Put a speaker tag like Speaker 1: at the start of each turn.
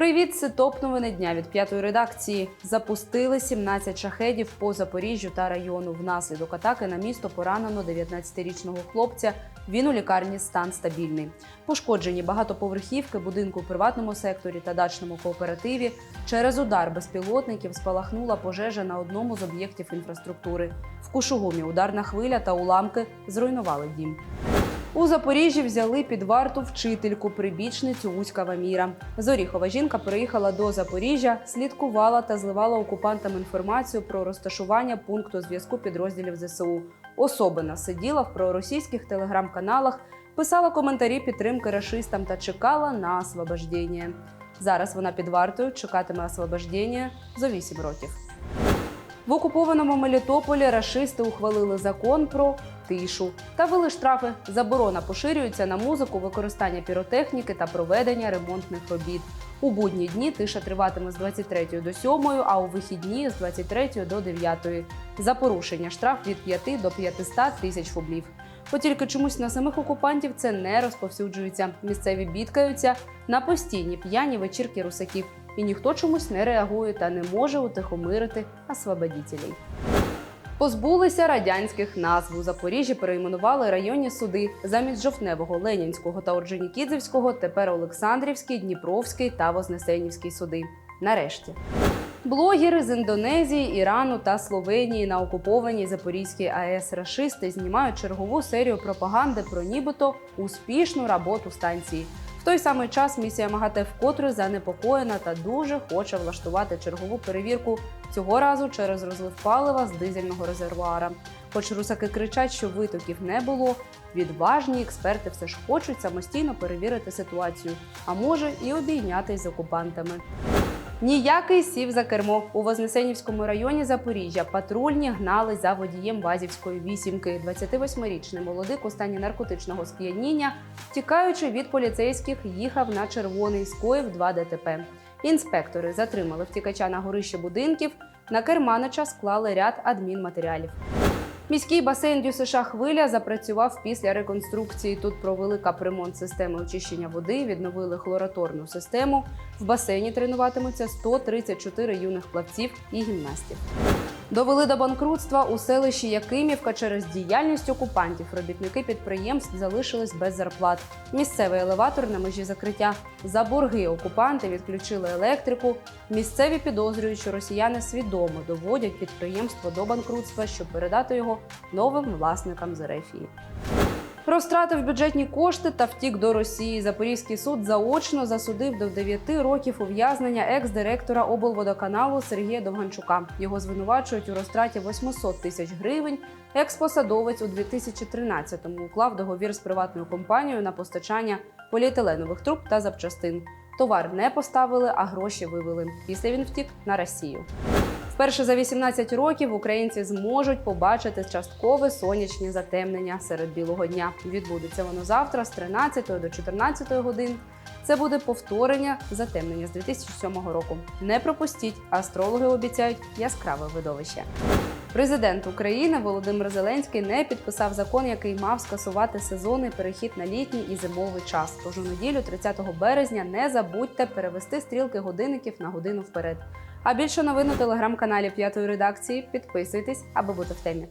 Speaker 1: Привіт, це топ новини дня від п'ятої редакції. Запустили 17 шахедів по Запоріжжю та району. Внаслідок атаки на місто поранено 19-річного хлопця. Він у лікарні стан стабільний. Пошкоджені багатоповерхівки, будинку у приватному секторі та дачному кооперативі. Через удар безпілотників спалахнула пожежа на одному з об'єктів інфраструктури. В Кушугумі ударна хвиля та уламки зруйнували дім. У Запоріжжі взяли під варту вчительку, прибічницю Уська Ваміра. Зоріхова жінка приїхала до Запоріжжя, слідкувала та зливала окупантам інформацію про розташування пункту зв'язку підрозділів ЗСУ. Особина сиділа в проросійських телеграм-каналах, писала коментарі підтримки рашистам та чекала на освобождення. Зараз вона під вартою чекатиме освобождення за 8 років. В окупованому Мелітополі рашисти ухвалили закон про тишу та ввели штрафи. Заборона поширюється на музику, використання піротехніки та проведення ремонтних робіт. У будні дні тиша триватиме з 23 до 7, а у вихідні з 23 до 9. За порушення штраф від 5 до 500 тисяч рублів. От тільки чомусь на самих окупантів це не розповсюджується. Місцеві бідкаються на постійні п'яні вечірки русаків, і ніхто чомусь не реагує та не може утихомирити освободітелей. Позбулися радянських назв у Запоріжжі. Перейменували районні суди замість Жовтневого, Ленінського та Орджонікідзевського. Тепер Олександрівський, Дніпровський та Вознесенівський суди. Нарешті. Блогери з Індонезії, Ірану та Словенії на окупованій Запорізькій АЕС рашисти знімають чергову серію пропаганди про нібито успішну роботу станції. В той самий час місія МАГАТЕ вкотре занепокоєна та дуже хоче влаштувати чергову перевірку цього разу через розлив палива з дизельного резервуара. Хоч русаки кричать, що витоків не було, відважні експерти все ж хочуть самостійно перевірити ситуацію, а може і обійнятись з окупантами. Ніякий сів за кермо у Вознесенівському районі Запоріжжя. Патрульні гнали за водієм Вазівської вісімки. 28-річний молодик у стані наркотичного сп'яніння, тікаючи від поліцейських, їхав на червоний скоїв 2 ДТП. Інспектори затримали втікача на горищі будинків. На керманича склали ряд адмінматеріалів. Міський басейн ДЮСШ Хвиля запрацював після реконструкції. Тут провели капремонт системи очищення води, відновили хлораторну систему. В басейні тренуватимуться 134 юних плавців і гімнастів. Довели до банкрутства у селищі Якимівка через діяльність окупантів. Робітники підприємств залишились без зарплат. Місцевий елеватор на межі закриття. За борги окупанти відключили електрику. Місцеві підозрюють, що росіяни свідомо доводять підприємство до банкрутства, щоб передати його новим власникам з Ерефії. Розтратив бюджетні кошти та втік до Росії. Запорізький суд заочно засудив до 9 років ув'язнення екс-директора облводоканалу Сергія Довганчука. Його звинувачують у розтраті 800 тисяч гривень. Екс-посадовець у 2013-му уклав договір з приватною компанією на постачання поліетиленових труб та запчастин. Товар не поставили, а гроші вивели. Після він втік на Росію. Вперше за 18 років українці зможуть побачити часткове сонячні затемнення серед білого дня. Відбудеться воно завтра з 13 до 14 годин. Це буде повторення затемнення з 2007 року. Не пропустіть, астрологи обіцяють яскраве видовище. Президент України Володимир Зеленський не підписав закон, який мав скасувати сезонний перехід на літній і зимовий час. Тож у неділю, 30 березня, не забудьте перевести стрілки годинників на годину вперед. А більше новин у телеграм-каналі п'ятої редакції підписуйтесь, аби бути в темі.